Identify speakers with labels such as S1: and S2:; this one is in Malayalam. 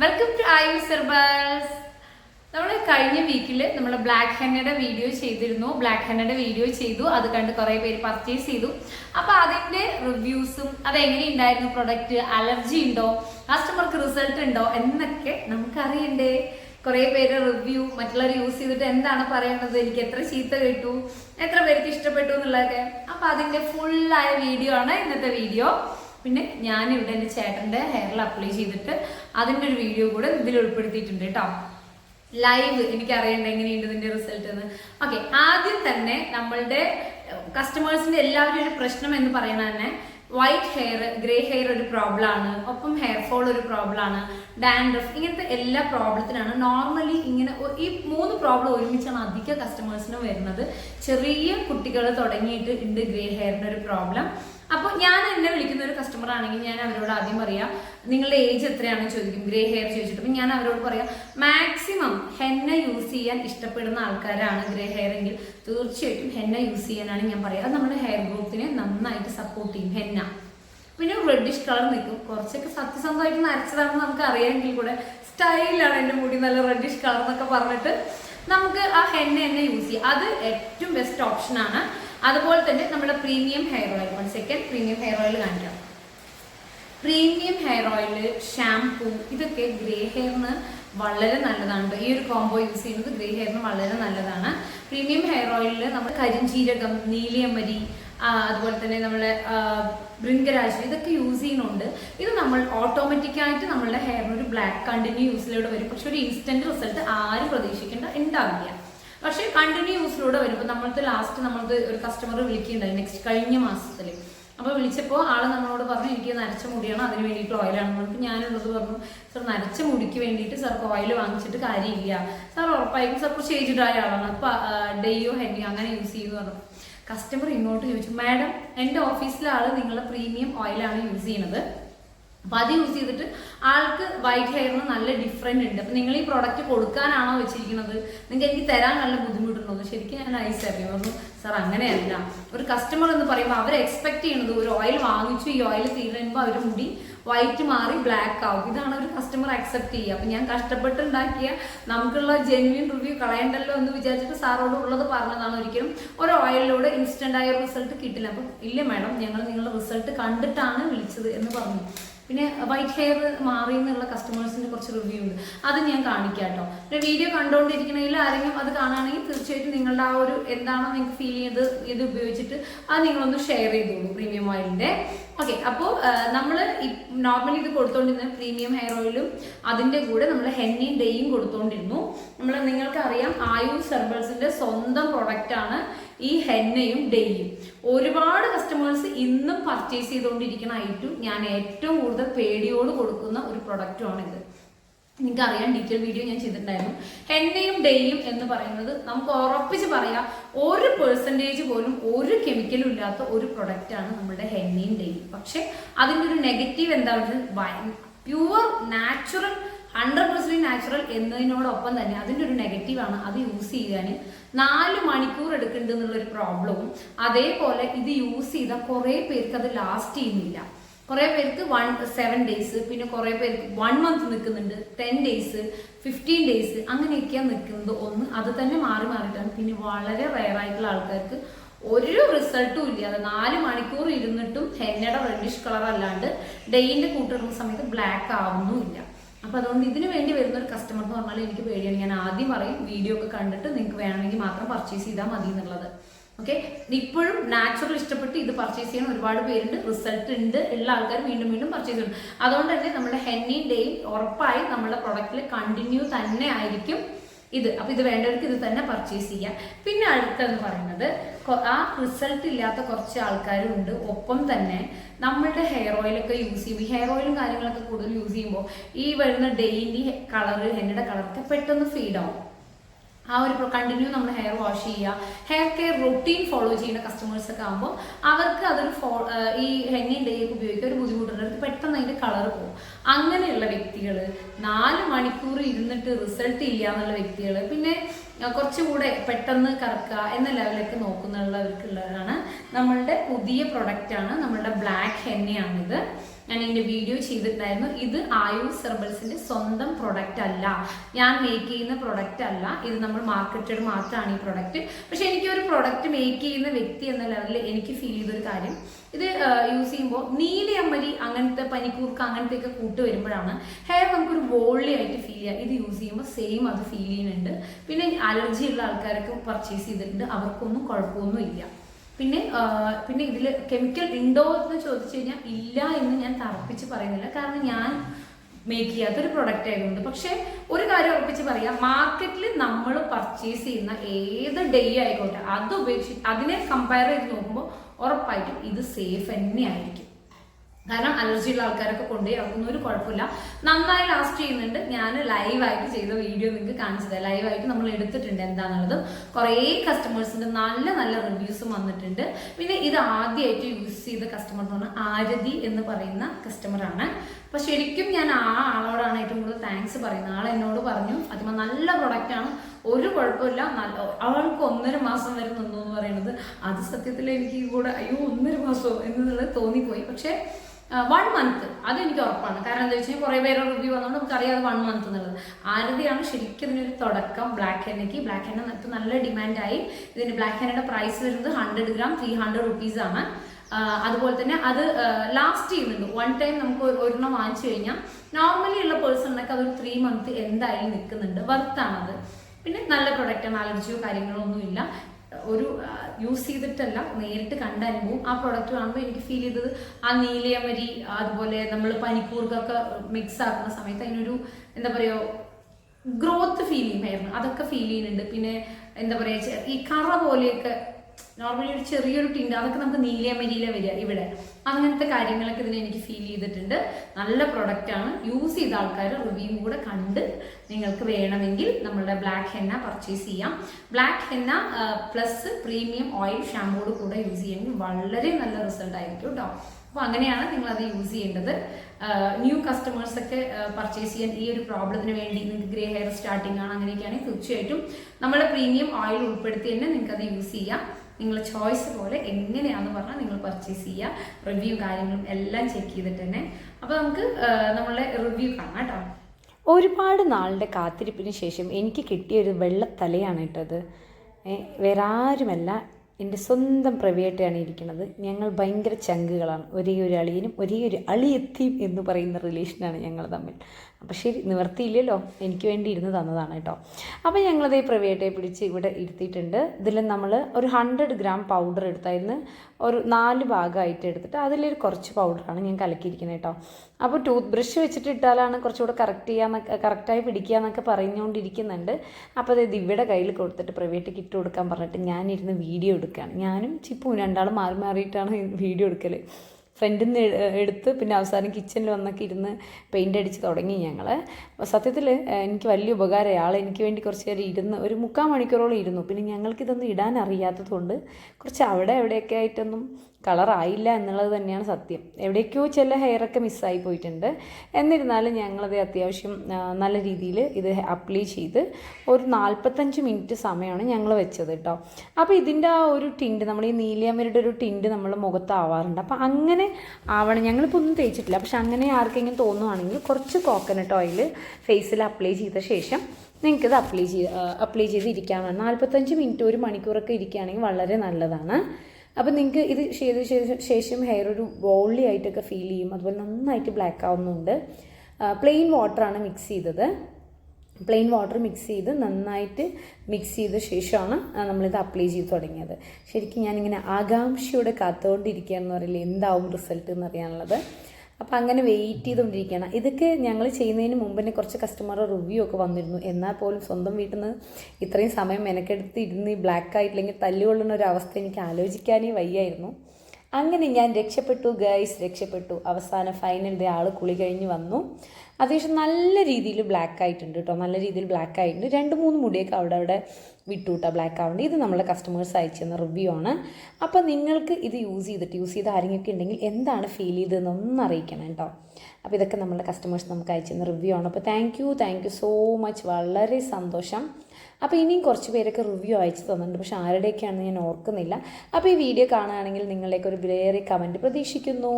S1: വെൽക്കം ടു ഐ സെർബൽസ് നമ്മൾ കഴിഞ്ഞ വീക്കിൽ നമ്മൾ ബ്ലാക്ക് ഹെന്നയുടെ വീഡിയോ ചെയ്തിരുന്നു. ബ്ലാക്ക് ഹെന്നയുടെ വീഡിയോ ചെയ്തു. അത് കണ്ട് കുറേ പേര് പർച്ചേസ് ചെയ്തു. അപ്പോൾ അതിന്റെ റിവ്യൂസും അത് എങ്ങനെയുണ്ടായിരുന്നു പ്രൊഡക്റ്റ് അലർജി ഉണ്ടോ? കസ്റ്റമർക്ക് റിസൾട്ട് ഉണ്ടോ? എന്നൊക്കെ നമുക്കറിയണ്ടേ. കുറേ പേര് റിവ്യൂ മറ്റുള്ളവർ യൂസ് ചെയ്തിട്ട് എന്താണ് പറയുന്നത്? എനിക്ക് എത്ര ചീത്ത കേട്ടു? എത്ര പേർക്ക് ഇഷ്ടപ്പെട്ടു എന്നുള്ളതൊക്കെ. അപ്പൊ അതിന്റെ ഫുള്ളായ വീഡിയോ ആണ് ഇന്നത്തെ വീഡിയോ പിന്നെ ഞാൻ ഇവിടെ എന്റെ ചേട്ടന്റെ ഹെയറിൽ അപ്ലൈ ചെയ്തിട്ട് അതിന്റെ ഒരു വീഡിയോ കൂടെ ഇതിൽ ഉൾപ്പെടുത്തിയിട്ടുണ്ട് കേട്ടോ. ലൈവ് എനിക്ക് അറിയണ്ട എങ്ങനെയുണ്ട് ഇതിന്റെ റിസൾട്ട് എന്ന്. ഓക്കെ ആദ്യം തന്നെ നമ്മളുടെ കസ്റ്റമേഴ്സിന്റെ എല്ലാവരും ഒരു പ്രശ്നം എന്ന് പറയുന്നത് തന്നെ വൈറ്റ് ഹെയർ ഗ്രേ ഹെയർ ഒരു പ്രോബ്ലം ആണ്. ഒപ്പം ഹെയർ ഫോൾ ഒരു പ്രോബ്ലം ആണ്. ഡാൻഡ്രഫ് ഇങ്ങനത്തെ എല്ലാ പ്രോബ്ലത്തിനാണ് നോർമലി ഇങ്ങനെ ഈ മൂന്ന് പ്രോബ്ലം ഒരുമിച്ചാണ് അധിക കസ്റ്റമേഴ്സിനും വരുന്നത്. ചെറിയ കുട്ടികൾ തുടങ്ങിയിട്ട് ഉണ്ട് ഗ്രേ ഹെയറിന്റെ ഒരു പ്രോബ്ലം അപ്പോൾ ഞാൻ എന്നെ വിളിക്കുന്ന ഒരു കസ്റ്റമർ ആണെങ്കിൽ ഞാൻ അവരോട് ആദ്യം പറയാം നിങ്ങളുടെ ഏജ് എത്രയാണെന്ന് ചോദിക്കും. ഗ്രേ ഹെയർ ചോദിച്ചിട്ട് അപ്പം ഞാൻ അവരോട് പറയാം മാക്സിമം ഹെന്ന യൂസ് ചെയ്യാൻ ഇഷ്ടപ്പെടുന്ന ആൾക്കാരാണ് ഗ്രേ ഹെയർ എങ്കിൽ തീർച്ചയായിട്ടും ഹെന്ന യൂസ് ചെയ്യാനാണ് ഞാൻ പറയുക അത് നമ്മുടെ ഹെയർ ഗ്രോത്തിനെ നന്നായിട്ട് സപ്പോർട്ട് ചെയ്യും ഹെന്ന പിന്നെ റെഡിഷ് കളർ നിൽക്കും. കുറച്ചൊക്കെ സത്യസന്ധമായിട്ട് നരച്ചതാണെന്ന് നമുക്ക് അറിയാമെങ്കിൽ കൂടെ സ്റ്റൈലാണ് എന്റെ മുടി നല്ല റെഡിഷ് കളർ എന്നൊക്കെ പറഞ്ഞിട്ട് നമുക്ക് ആ ഹെന്ന തന്നെ യൂസ് ചെയ്യാം. അത് ഏറ്റവും ബെസ്റ്റ് ഓപ്ഷനാണ് അതുപോലെ തന്നെ നമ്മുടെ premium hair oil one second premium hair oil കാണിക്കാം. പ്രീമിയം ഹെയർ ഓയിൽ ഷാംപൂ ഇതൊക്കെ ഗ്രേ ഹെയറിന് വളരെ നല്ലതാണ്. ഈ ഒരു കോംബോ യൂസ് ചെയ്യുന്നത് ഗ്രേ ഹെയറിന് വളരെ നല്ലതാണ്. പ്രീമിയം ഹെയർ ഓയിലിൽ നമ്മൾ കരിഞ്ചീരകം നീലിയമരി അതുപോലെ തന്നെ നമ്മളെ ബൃങ്കരാജ് ഇതൊക്കെ യൂസ് ചെയ്യുന്നുണ്ട്. ഇത് നമ്മൾ ഓട്ടോമാറ്റിക്കായിട്ട് നമ്മളുടെ ഹെയറിന് ഒരു ബ്ലാക്ക് കണ്ടിന്യൂ യൂസിലൂടെ വരും. പക്ഷെ ഒരു ഇൻസ്റ്റന്റ് റിസൾട്ട് ആരും പ്രതീക്ഷിക്കേണ്ട ഉണ്ടാവില്ല. പക്ഷെ കണ്ടിന്യൂസിലൂടെ വരും. വരുമ്പോൾ നമ്മളത് ലാസ്റ്റ് നമ്മളത് ഒരു കസ്റ്റമർ വിളിക്കുന്നുണ്ടായി നെക്സ്റ്റ് കഴിഞ്ഞ മാസത്തിൽ അപ്പോൾ വിളിച്ചപ്പോൾ ആൾ നമ്മളോട് പറഞ്ഞു എനിക്ക് നരച്ച മുടിയാണ്. അതിന് വേണ്ടിയിട്ട് ഓയിലാണ് അപ്പോൾ ഞാനുള്ളത് പറഞ്ഞു സർ നരച്ച മുടിക്ക് വേണ്ടിയിട്ട് സാർക്ക് ഓയിൽ വാങ്ങിച്ചിട്ട് കാര്യമില്ല. സാർ ഉറപ്പായിരിക്കും സാർ കുറച്ച് ഏജ്ഡ് ആളാണ് അപ്പോൾ ഡെയ്യോ ഹെന്നിയോ അങ്ങനെ യൂസ് ചെയ്യുന്നു പറഞ്ഞു. കസ്റ്റമർ ഇങ്ങോട്ട് ചോദിച്ചു മാഡം എന്റെ ഓഫീസിലെ ആൾ നിങ്ങളുടെ പ്രീമിയം ഓയിലാണ് യൂസ് ചെയ്യുന്നത്. അപ്പൊ അത് യൂസ് ചെയ്തിട്ട് ആൾക്ക് വൈറ്റ് ഹെയറിന് നല്ല ഡിഫറെന്റ് ഉണ്ട്. അപ്പൊ നിങ്ങൾ ഈ പ്രോഡക്റ്റ് കൊടുക്കാനാണോ വെച്ചിരിക്കുന്നത്? നിങ്ങൾക്ക് എനിക്ക് തരാൻ നല്ല ബുദ്ധിമുട്ടുണ്ടോ? ശരിക്കും ഞാൻ ഐസ് അറിയാം പറഞ്ഞു സാർ അങ്ങനെയല്ല. ഒരു കസ്റ്റമർ എന്ന് പറയുമ്പോൾ അവർ എക്സ്പെക്ട് ചെയ്യുന്നത് ഒരു ഓയിൽ വാങ്ങിച്ചു. ഈ ഓയിൽ തീരുമ്പോൾ അവർ മുടി വൈറ്റ് മാറി ബ്ലാക്ക് ആവും. ഇതാണ് ഒരു കസ്റ്റമർ അക്സെപ്റ്റ് ചെയ്യുക. അപ്പൊ ഞാൻ കഷ്ടപ്പെട്ടുണ്ടാക്കിയ നമുക്കുള്ള ജെന്വിൻ റിവ്യൂ കളയണ്ടല്ലോ എന്ന് വിചാരിച്ചിട്ട് സാറോട് ഉള്ളത് പറഞ്ഞതാണ് ഒരിക്കലും. ഒരു ഓയിലിലൂടെ ഇൻസ്റ്റന്റ് ആയ റിസൾട്ട് കിട്ടില്ല. അപ്പം ഇല്ല മാഡം ഞങ്ങൾ നിങ്ങളുടെ റിസൾട്ട് കണ്ടിട്ടാണ് വിളിച്ചത് എന്ന് പറഞ്ഞു. പിന്നെ വൈറ്റ് ഹെയർ മാറി എന്നുള്ള കസ്റ്റമേഴ്സിന്റെ കുറച്ച് റിവ്യൂ ഉണ്ട്. അത് ഞാൻ കാണിക്കാം കേട്ടോ പിന്നെ വീഡിയോ കണ്ടുകൊണ്ടിരിക്കണമെങ്കിൽ ആരെങ്കിലും അത് കാണുകയാണെങ്കിൽ തീർച്ചയായിട്ടും നിങ്ങളുടെ ആ ഒരു എന്താണോ നിങ്ങൾക്ക് ഫീൽ ചെയ്ത് ഇത് ഉപയോഗിച്ചിട്ട് അത് നിങ്ങളൊന്ന് ഷെയർ ചെയ്തോളൂ. പ്രീമിയം ഓയിലിന്റെ ഓക്കെ അപ്പോൾ നമ്മൾ നോർമലി ഇത് കൊടുത്തോണ്ടിരുന്ന പ്രീമിയം ഹെയർ ഓയിലും അതിന്റെ കൂടെ നമ്മൾ ഹെന്നിയും ഡേയും കൊടുത്തോണ്ടിരുന്നു. നമ്മൾ നിങ്ങൾക്കറിയാം അറിയാം ആയുർ സെർബൽസിന്റെ സ്വന്തം പ്രൊഡക്റ്റ് ആണ് ഈ ഹെന്നയും ഡേയും ഒരുപാട് കസ്റ്റമേഴ്സ് ഇന്നും പർച്ചേസ് ചെയ്തുകൊണ്ടിരിക്കുന്ന ഐറ്റം ഞാൻ ഏറ്റവും കൂടുതൽ പേടിയോട് കൊടുക്കുന്ന ഒരു പ്രൊഡക്റ്റുമാണിത് നിങ്ങൾക്ക് അറിയാം ഡീറ്റെയിൽ വീഡിയോ ഞാൻ ചെയ്തിട്ടുണ്ടായിരുന്നു. ഹെന്നയും ഡേയും എന്ന് പറയുന്നത് നമുക്ക് ഉറപ്പിച്ച് പറയാം ഒരു പെർസെന്റേജ് പോലും ഒരു കെമിക്കലും ഇല്ലാത്ത ഒരു പ്രൊഡക്റ്റാണ് നമ്മുടെ ഹെന്നയും ഡേയും പക്ഷെ അതിന്റെ ഒരു നെഗറ്റീവ് എന്താണെന്ന് pure natural hundred percent natural എന്നതിനോടൊപ്പം തന്നെ അതിന്റെ ഒരു നെഗറ്റീവാണ് അത് യൂസ് ചെയ്യാൻ. നാല് മണിക്കൂർ എടുക്കുന്നുണ്ട് എന്നുള്ളൊരു പ്രോബ്ലവും അതേപോലെ ഇത് യൂസ് ചെയ്താൽ കുറേ പേർക്ക് അത് ലാസ്റ്റ് ചെയ്യുന്നില്ല. കുറേ പേർക്ക് വൺ സെവൻ ഡേയ്സ് പിന്നെ കുറേ പേർക്ക് വൺ മന്ത് നിൽക്കുന്നുണ്ട് ടെൻ ഡേയ്സ് ഫിഫ്റ്റീൻ ഡേയ്സ് അങ്ങനെയൊക്കെയാണ് നിൽക്കുന്നത്. ഒന്ന് അത് തന്നെ മാറി മാറിയിട്ടാണ്. പിന്നെ വളരെ റയർ ആയിട്ടുള്ള ആൾക്കാർക്ക് ഒരു റിസൾട്ടും ഇല്ല. അത് നാല് മണിക്കൂർ ഇരുന്നിട്ടും ഹെന്നയുടെ റെഡിഷ് കളർ അല്ലാണ്ട് ഡെയിന്റെ കൂട്ടിടുന്ന സമയത്ത് ബ്ലാക്ക് ആവുന്നുമില്ല. അപ്പൊ അതുകൊണ്ട് ഇതിന് വേണ്ടി വരുന്ന ഒരു കസ്റ്റമർ എന്ന് പറഞ്ഞാൽ എനിക്ക് പേടിയാണ്. ഞാൻ ആദ്യം പറയും വീഡിയോ ഒക്കെ കണ്ടിട്ട് നിങ്ങൾക്ക് വേണമെങ്കിൽ മാത്രം പർച്ചേസ് ചെയ്താൽ മതി എന്നുള്ളത്. ഓക്കെ ഇപ്പോഴും നാച്ചുറൽ ഇഷ്ടപ്പെട്ട് ഇത് പർച്ചേസ് ചെയ്യാൻ ഒരുപാട് പേരുണ്ട്. റിസൾട്ട് ഉണ്ട്. ഉള്ള ആൾക്കാർ വീണ്ടും വീണ്ടും പർച്ചേസ് ചെയ്യുന്നു അതുകൊണ്ട് തന്നെ നമ്മുടെ ഹെന്നിന്റെയും ഉറപ്പായി നമ്മുടെ പ്രൊഡക്റ്റിൽ കണ്ടിന്യൂ തന്നെ ആയിരിക്കും. ഇത് അപ്പൊ ഇത് വേണ്ടവർക്ക് ഇത് തന്നെ പർച്ചേസ് ചെയ്യാം. പിന്നെ അടുത്തെന്ന് പറയുന്നത് ആ റിസൾട്ട് ഇല്ലാത്ത കുറച്ച് ആൾക്കാരും ഉണ്ട് ഒപ്പം തന്നെ നമ്മളുടെ ഹെയർ ഓയിലൊക്കെ യൂസ് ചെയ്യുമ്പോൾ ഹെയർ ഓയിലും കാര്യങ്ങളൊക്കെ കൂടുതൽ യൂസ് ചെയ്യുമ്പോൾ ഈ വരുന്ന ഡെയിലി കളറ് ഹെന്നയുടെ കളറൊക്കെ പെട്ടെന്ന് ഫീഡ് ആവും. ആ ഒരു കണ്ടിന്യൂ നമ്മൾ ഹെയർ വാഷ് ചെയ്യുക. ഹെയർ കെയർ റൊട്ടീൻ ഫോളോ ചെയ്യുന്ന കസ്റ്റമേഴ്സ് ഒക്കെ ആകുമ്പോൾ അവർക്ക് അതൊരു ഫോ ഈ ഹെങ്ങിന്റെ ഡേയൊക്കെ ഉപയോഗിക്കാൻ ഒരു ബുദ്ധിമുട്ടുണ്ട്. അവർക്ക് പെട്ടെന്ന് അതിന്റെ കളർ പോകും. അങ്ങനെയുള്ള വ്യക്തികൾ നാല് മണിക്കൂർ ഇരുന്നിട്ട് റിസൾട്ട് ഇല്ല എന്നുള്ള വ്യക്തികൾ പിന്നെ കുറച്ചുകൂടെ പെട്ടെന്ന് കറക്കുക എന്ന ലെവലിലേക്ക് നോക്കുന്നുള്ളവർക്കുള്ളതാണ് നമ്മളുടെ പുതിയ പ്രൊഡക്റ്റ് ആണ്. നമ്മളുടെ ബ്ലാക്ക് ഹെന്നയാണിത് ഞാൻ ഇതിന്റെ വീഡിയോ ചെയ്തിട്ടുണ്ടായിരുന്നു. ഇത് ആയുഷ് സെർബൽസിന്റെ സ്വന്തം പ്രൊഡക്റ്റ് അല്ല. ഞാൻ മേക്ക് ചെയ്യുന്ന പ്രൊഡക്റ്റ് അല്ല. ഇത് നമ്മൾ മാർക്കറ്റഡ് മാത്രമാണ് ഈ പ്രൊഡക്റ്റ് പക്ഷെ എനിക്ക് ഒരു പ്രൊഡക്റ്റ് മേക്ക് ചെയ്യുന്ന വ്യക്തി എന്ന ലെവലിൽ എനിക്ക് ഫീൽ ചെയ്തൊരു കാര്യം. ഇത് യൂസ് ചെയ്യുമ്പോൾ നീലയമ്മലി അങ്ങനത്തെ പനിക്കൂർക്ക് അങ്ങനത്തെ ഒക്കെ കൂട്ട് വരുമ്പോഴാണ് ഹെയർ നമുക്കൊരു വോളി ആയിട്ട് ഫീൽ ചെയ്യുക ഇത് യൂസ് ചെയ്യുമ്പോൾ സെയിം അത് ഫീൽ ചെയ്യുന്നുണ്ട്. പിന്നെ അലർജി ഉള്ള ആൾക്കാരൊക്കെ പർച്ചേസ് ചെയ്തിട്ടുണ്ട്. അവർക്കൊന്നും കുഴപ്പമൊന്നും ഇല്ല പിന്നെ പിന്നെ ഇതിൽ കെമിക്കൽ ഉണ്ടോ എന്ന് ചോദിച്ചു കഴിഞ്ഞാൽ ഇല്ല എന്ന് ഞാൻ തറപ്പിച്ച് പറയുന്നില്ല. കാരണം ഞാൻ മേക്ക് ചെയ്യാത്തൊരു പ്രൊഡക്റ്റ് ആയതുകൊണ്ട്. പക്ഷെ ഒരു കാര്യം ഉറപ്പിച്ച് പറയാം മാർക്കറ്റിൽ നമ്മൾ പർച്ചേസ് ചെയ്യുന്ന ഏത് ഡേ ആയിക്കോട്ടെ അത് ഉപേക്ഷിച്ച് അതിനെ കമ്പയർ ചെയ്ത് നോക്കുമ്പോൾ ഉറപ്പായിട്ടും ഇത് സേഫ് തന്നെയായിരിക്കും. കാരണം അലർജി ഉള്ള ആൾക്കാരൊക്കെ കൊണ്ടുപോയി അവർക്കൊന്നും ഒരു കുഴപ്പമില്ല. നന്നായി ലാസ്റ്റ് ചെയ്യുന്നുണ്ട്. ഞാൻ ലൈവായിട്ട് ചെയ്ത വീഡിയോ നിങ്ങൾക്ക് കാണിച്ചത് ലൈവായിട്ട് നമ്മൾ എടുത്തിട്ടുണ്ട് എന്താണുള്ളതും കുറേ കസ്റ്റമേഴ്സിന്റെ നല്ല നല്ല റിവ്യൂസും വന്നിട്ടുണ്ട്. പിന്നെ ഇത് ആദ്യമായിട്ട് യൂസ് ചെയ്ത കസ്റ്റമർ എന്ന് പറഞ്ഞാൽ ആരതി എന്ന് പറയുന്ന കസ്റ്റമറാണ് അപ്പൊ ശരിക്കും ഞാൻ ആ ആളോടാണ് ഏറ്റവും കൂടുതൽ താങ്ക്സ് പറയുന്നത്. ആൾ എന്നോട് പറഞ്ഞു അതിമ നല്ല പ്രൊഡക്റ്റ് ആണ്. ഒരു കുഴപ്പമില്ല. നല്ല അവൾക്ക് ഒന്നര മാസം വരെ നിന്നു എന്ന് പറയുന്നത്. അത് സത്യത്തിൽ എനിക്ക് കൂടെ അയ്യോ ഒന്നര മാസമോ എന്നുള്ളത് തോന്നിപ്പോയി. പക്ഷേ വൺ മന്ത് അത് എനിക്ക് ഉറപ്പാണ്. കാരണം എന്താ വെച്ചാൽ കുറേ പേര് റിവ്യൂ വന്നുകൊണ്ട് നമുക്കറിയാം വൺ മന്ത് എന്നുള്ളത്. ആരതിയാണ് ശരിക്കും ഇതിനൊരു തുടക്കം? ബ്ലാക്ക് ഹെന്നയ്ക്ക് ബ്ലാക്ക് ഹെന്ന ഇപ്പം നല്ല ഡിമാൻഡായി ഇതിന്റെ ബ്ലാക്ക് ഹെന്നയുടെ പ്രൈസ് വരുന്നത് hundred gram three hundred rupees ആണ്. അതുപോലെ തന്നെ അത് ലാസ്റ്റ് ചെയ്യുന്നുണ്ട്. വൺ ടൈം നമുക്ക് ഒരെണ്ണം വാങ്ങിച്ചു കഴിഞ്ഞാൽ നോർമലി ഉള്ള പേഴ്സണിനൊക്കെ അതൊരു ത്രീ മന്ത് എന്തായാലും നിൽക്കുന്നുണ്ട് വർത്താണ് അത് പിന്നെ നല്ല പ്രൊഡക്റ്റാണ് അലർജിയോ കാര്യങ്ങളോ ഒന്നുമില്ല ഒരു യൂസ് ചെയ്തിട്ടല്ല നേരിട്ട് കണ്ട അനുഭവം. ആ പ്രൊഡക്റ്റ് കാണുമ്പോൾ എനിക്ക് ഫീൽ ചെയ്തത് ആ നീലയമരി അതുപോലെ നമ്മൾ പനിക്കൂർക്കൊക്കെ മിക്സ് ആക്കുന്ന സമയത്ത് അതിനൊരു എന്താ പറയുക ഗ്രോത്ത് ഫീൽ ചെയ്യുമായിരുന്നു. അതൊക്കെ ഫീൽ ചെയ്യുന്നുണ്ട്. പിന്നെ എന്താ പറയുക ഈ കറ പോലെയൊക്കെ നോർമലി ഒരു ചെറിയൊരു ടിൻഡ് അതൊക്കെ നമുക്ക് നീലയമരിയിലെ വരിക ഇവിടെ. അങ്ങനത്തെ കാര്യങ്ങളൊക്കെ ഇതിനെ എനിക്ക് ഫീൽ ചെയ്തിട്ടുണ്ട്. നല്ല പ്രൊഡക്റ്റ് ആണ്. യൂസ് ചെയ്ത ആൾക്കാർ റിവ്യൂ കൂടെ കണ്ട് നിങ്ങൾക്ക് വേണമെങ്കിൽ നമ്മളുടെ ബ്ലാക്ക് ഹെന്ന പർച്ചേസ് ചെയ്യാം. Black henna plus premium oil ഷാമ്പോട് കൂടെ യൂസ് ചെയ്യുമെങ്കിൽ വളരെ നല്ല റിസൾട്ട് ആയിരിക്കും കേട്ടോ അപ്പോൾ അങ്ങനെയാണ് നിങ്ങൾ അത് യൂസ് ചെയ്യേണ്ടത് ന്യൂ കസ്റ്റമേഴ്സ് ഒക്കെ പർച്ചേസ് ചെയ്യാൻ ഈ ഒരു പ്രോബ്ലത്തിന് വേണ്ടി നിങ്ങൾക്ക് ഗ്രേ ഹെയർ സ്റ്റാർട്ടിംഗ് ആണ് അങ്ങനെയൊക്കെയാണെങ്കിൽ തീർച്ചയായിട്ടും നമ്മുടെ പ്രീമിയം ഓയിൽ ഉൾപ്പെടുത്തി തന്നെ നിങ്ങൾക്ക് അത് യൂസ് ചെയ്യാം. നിങ്ങളുടെ ചോയ്സ് പോലെ എങ്ങനെയാണെന്ന് പറഞ്ഞാൽ നിങ്ങൾ പർച്ചേസ് ചെയ്യുക റിവ്യൂ കാര്യങ്ങളും എല്ലാം ചെക്ക് ചെയ്തിട്ട് തന്നെ. അപ്പോൾ നമുക്ക് നമ്മളെ നമ്മളുടെ റിവ്യൂ കാണാം കേട്ടോ.
S2: ഒരുപാട് നാളുടെ കാത്തിരിപ്പിന് ശേഷം എനിക്ക് കിട്ടിയ ഒരു വെള്ളത്തലയാണ് ഇട്ടത്. വേറെ ആരുമല്ല എന്റെ സ്വന്തം പ്രവേട്ടയാണ് ഇരിക്കുന്നത്. ഞങ്ങൾ ഭയങ്കര ചങ്കുകളാണ്. ഒരേ ഒരു അളിയനും ഒരേ ഒരു അളിയെത്തിയും എന്ന് പറയുന്ന റിലേഷനാണ് ഞങ്ങൾ തമ്മിൽ. അപ്പോൾ ശരി നിവർത്തിയില്ലല്ലോ. എനിക്ക് വേണ്ടി ഇരുന്ന് തന്നതാണ് കേട്ടോ. അപ്പോൾ ഞങ്ങളത് ഈ പ്രവേട്ടയെ പിടിച്ച് ഇവിടെ ഇരുത്തിയിട്ടുണ്ട്. ഇതിൽ നമ്മൾ ഒരു ഹൺഡ്രഡ് ഗ്രാം പൗഡർ എടുത്തായിരുന്നു. ഒരു നാല് ഭാഗമായിട്ട് എടുത്തിട്ട് അതിലൊരു കുറച്ച് പൗഡറാണ് ഞാൻ കലക്കിയിരിക്കുന്നത് കേട്ടോ. അപ്പോൾ ടൂത്ത് ബ്രഷ് വെച്ചിട്ട് ഇട്ടാലാണ് കുറച്ചുകൂടെ കറക്റ്റ് ചെയ്യാന്നൊക്കെ കറക്റ്റായി പിടിക്കുക എന്നൊക്കെ പറഞ്ഞുകൊണ്ടിരിക്കുന്നുണ്ട്. അപ്പോൾ അത് ഇവിടെ കയ്യിൽ കൊടുത്തിട്ട് പ്രൈവേറ്റ് ഇട്ട് കൊടുക്കാൻ പറഞ്ഞിട്ട് ഞാനിരുന്ന് വീഡിയോ എടുക്കുകയാണ്. ഞാനും ചിപ്പും രണ്ടാളും മാറി മാറിയിട്ടാണ് വീഡിയോ എടുക്കൽ ഫ്രണ്ടിൽ നിന്ന് എടുത്ത് പിന്നെ അവസാനം കിച്ചണിൽ വന്നൊക്കെ ഇരുന്ന് പെയിന്റ് അടിച്ച് തുടങ്ങി ഞങ്ങൾ സത്യത്തിൽ എനിക്ക് വലിയ ഉപകാരമായി ആൾ എനിക്ക് വേണ്ടി കുറച്ച് നേരം ഇരുന്ന് ഒരു മുക്കാൽ മണിക്കൂറോളം ഇരുന്നു. പിന്നെ ഞങ്ങൾക്കിതൊന്നും ഇടാൻ അറിയാത്തതുകൊണ്ട് കുറച്ച് അവിടെ എവിടെയൊക്കെ ആയിട്ടൊന്നും കളറായില്ല എന്നുള്ളത് തന്നെയാണ് സത്യം. എവിടേക്കോ ചില ഹെയറൊക്കെ മിസ്സായി പോയിട്ടുണ്ട്. എന്നിരുന്നാലും ഞങ്ങളത് അത്യാവശ്യം നല്ല രീതിയിൽ ഇത് അപ്ലൈ ചെയ്ത് ഒരു നാൽപ്പത്തഞ്ച് മിനിറ്റ് സമയമാണ് ഞങ്ങൾ വെച്ചത് കേട്ടോ അപ്പോൾ ഇതിന്റെ ആ ഒരു ടിൻഡ് നമ്മൾ ഈ നീലിയമരുടെ ഒരു ടിൻഡ് നമ്മൾ മുഖത്താവാറുണ്ട് അപ്പോൾ അങ്ങനെ ആവണം. ഞങ്ങളിപ്പോൾ ഒന്നും തേച്ചിട്ടില്ല. പക്ഷെ അങ്ങനെ ആർക്കെങ്കിലും തോന്നുവാണെങ്കിൽ കുറച്ച് കോക്കനട്ട് ഓയിൽ ഫേസിൽ അപ്ലൈ ചെയ്ത ശേഷം നിങ്ങൾക്കിത് അപ്ലൈ ചെയ്ത് അപ്ലൈ ചെയ്ത് ഇരിക്കാവുന്നതാണ് നാൽപ്പത്തഞ്ച് മിനിറ്റ് ഒരു മണിക്കൂറൊക്കെ ഇരിക്കുകയാണെങ്കിൽ വളരെ നല്ലതാണ്. അപ്പോൾ നിങ്ങൾക്ക് ഇത് ചെയ്ത ശേഷം ഹെയർ ഒരു വോളി ആയിട്ടൊക്കെ ഫീൽ ചെയ്യും. അതുപോലെ നന്നായിട്ട് ബ്ലാക്ക് ആവുന്നുണ്ട്. പ്ലെയിൻ വാട്ടറാണ് മിക്സ് ചെയ്തത്. പ്ലെയിൻ വാട്ടർ മിക്സ് ചെയ്ത് നന്നായിട്ട് മിക്സ് ചെയ്ത ശേഷമാണ് നമ്മളിത് അപ്ലൈ ചെയ്ത് തുടങ്ങിയത്. ശരിക്കും ഞാനിങ്ങനെ ആകാംക്ഷയോടെ കാത്തുകൊണ്ടിരിക്കുകയെന്ന് പറയില്ല? എന്താവും റിസൾട്ട് എന്ന് അറിയാനുള്ളത്. അപ്പോൾ അങ്ങനെ വെയിറ്റ് ചെയ്തുകൊണ്ടിരിക്കുകയാണ്. ഇതൊക്കെ ഞങ്ങൾ ചെയ്യുന്നതിന് മുമ്പ് തന്നെ കുറച്ച് കസ്റ്റമർ റിവ്യൂ ഒക്കെ വന്നിരുന്നു. എന്നാൽ പോലും സ്വന്തം വീട്ടിൽ നിന്ന് ഇത്രയും സമയം മെനക്കെടുത്ത് ഇരുന്ന് ബ്ലാക്ക് ആയിട്ടില്ലെങ്കിൽ തല്ലുകൊള്ളുന്ന ഒരു അവസ്ഥ എനിക്ക് ആലോചിക്കാനേ വയ്യായിരുന്നു. അങ്ങനെ ഞാൻ രക്ഷപ്പെട്ടു ഗൈസ് രക്ഷപ്പെട്ടു. അവസാനം ഫൈനൽ ഡേ ആൾ കുളി കഴിഞ്ഞ് വന്നു. അത്യാവശ്യം നല്ല രീതിയിൽ ബ്ലാക്ക് ആയിട്ടുണ്ട് കേട്ടോ നല്ല രീതിയിൽ ബ്ലാക്ക് ആയിട്ടുണ്ട്. രണ്ട് മൂന്ന് മുടിയൊക്കെ അവിടെ അവിടെ വിട്ടു കേട്ടോ ബ്ലാക്ക് ആവേണ്ട. ഇത് നമ്മളെ കസ്റ്റമേഴ്സ് അയച്ചു തന്ന റിവ്യൂ ആണ്. അപ്പോൾ നിങ്ങൾക്ക് ഇത് യൂസ് ചെയ്തിട്ട് യൂസ് ചെയ്ത ആരെങ്കിലൊക്കെ ഉണ്ടെങ്കിൽ എന്താണ് ഫീൽ ചെയ്തതെന്നൊന്നും അറിയിക്കണം കേട്ടോ. അപ്പോൾ ഇതൊക്കെ നമ്മളുടെ കസ്റ്റമേഴ്സ് നമുക്ക് അയച്ചു തന്ന റിവ്യൂ ആണ്. അപ്പോൾ thank you thank you so much വളരെ സന്തോഷം. അപ്പോൾ ഇനിയും കുറച്ച് പേരൊക്കെ റിവ്യൂ അയച്ചു തന്നിട്ടുണ്ട്. പക്ഷേ ആരുടെയൊക്കെയാണെന്ന് ഞാൻ ഓർക്കുന്നില്ല. അപ്പോൾ ഈ വീഡിയോ കാണുകയാണെങ്കിൽ നിങ്ങളിലേക്ക് ഒരു വിലയേറിയ കമന്റ് പ്രതീക്ഷിക്കുന്നു.